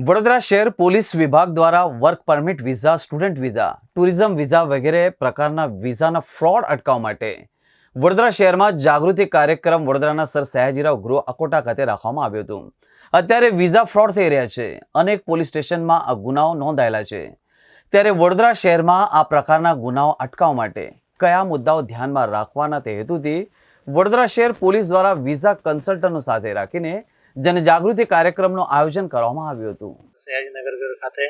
વડોદરા શહેર પોલીસ વિભાગ દ્વારા work permit visa, student visa, tourism visa વગેરે પ્રકારના વિઝાના ફ્રોડ અટકાવવા માટે વડોદરા શહેરમાં જાગૃતિ કાર્યક્રમ વડોદરાના સર સયાજીરાવ ગૃહ અકોટા ખાતે રાખવામાં આવ્યો હતો. અત્યારે વિઝા ફ્રોડ થઈ રહ્યા છે. અનેક પોલીસ સ્ટેશનમાં આ ગુનાઓ નોંધાયેલા છે. ત્યારે વડોદરા શહેરમાં આ પ્રકારના ગુનાઓ અટકાવવા માટે કયા મુદ્દાઓ ધ્યાનમાં રાખવાના તે હેતુથી વડોદરા શહેર પોલીસ દ્વારા વિઝા કન્સલ્ટન્ટો સાથે રાખીને જનજાગૃતિ કાર્યક્રમનું આયોજન કરવામાં આવ્યું હતું. સયાજીનગર ખાતે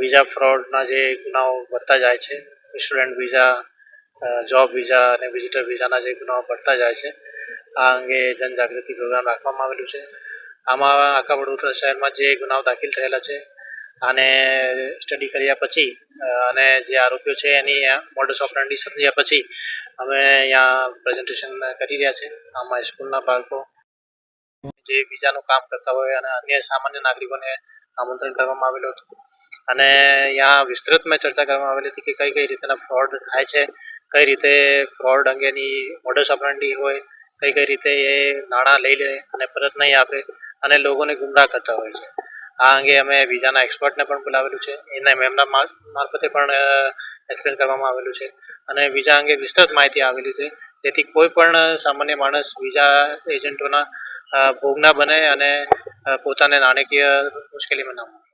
વિઝા ફ્રોડના જે ગુનાઓ વધતા જાય છે સ્ટુડન્ટ વિઝા જોબ વિઝા અને વિઝિટર વિઝાના જે ગુનાઓ વધતા જાય છે, આ અંગે જનજાગૃતિ પ્રોગ્રામ રાખવામાં આવેલું છે. આમાં આખા વડોદરા શહેરમાં જે ગુનાઓ દાખલ થયેલા છે અને સ્ટડી કર્યા પછી અને જે આરોપીઓ છે એની મોડસ ઓપરેન્ડી સમજ્યા પછી, અમે અહીંયા પ્રેઝન્ટેશન કરી રહ્યા છે આમાં સ્કૂલના બાળકો જે બીજાનું કામ કરતા હોય અને અન્ય સામાન્ય નાગરિકોને આમંત્રણ કરવામાં આવેલું હતું. અને અહીંયા વિસ્તૃતમાં ચર્ચા કરવામાં આવેલી હતી કે કઈ કઈ રીતના ફ્રોડ થાય છે, કઈ રીતે ફ્રોડ અંગેની મોડસ ઓપરેન્ડી હોય, કઈ કઈ રીતે એ નાણાં લઈ લે અને પરત નહીં આપે અને લોકોને ગુમરાહ કરતા હોય છે. આ અંગે અમે બીજાના એક્સપર્ટને પણ બોલાવેલું છે. એને એમના માર- મારફતે પણ એક્સપ્લેન કરવામાં આવેલું છે. અને વિઝા અંગે વિસ્તૃત માહિતી આવેલી છે. જેથી કોઈ પણ સામાન્ય માણસ બીજા એજન્ટોના ભોગ ના બને અને પોતાને નાણાકીય મુશ્કેલીમાં ના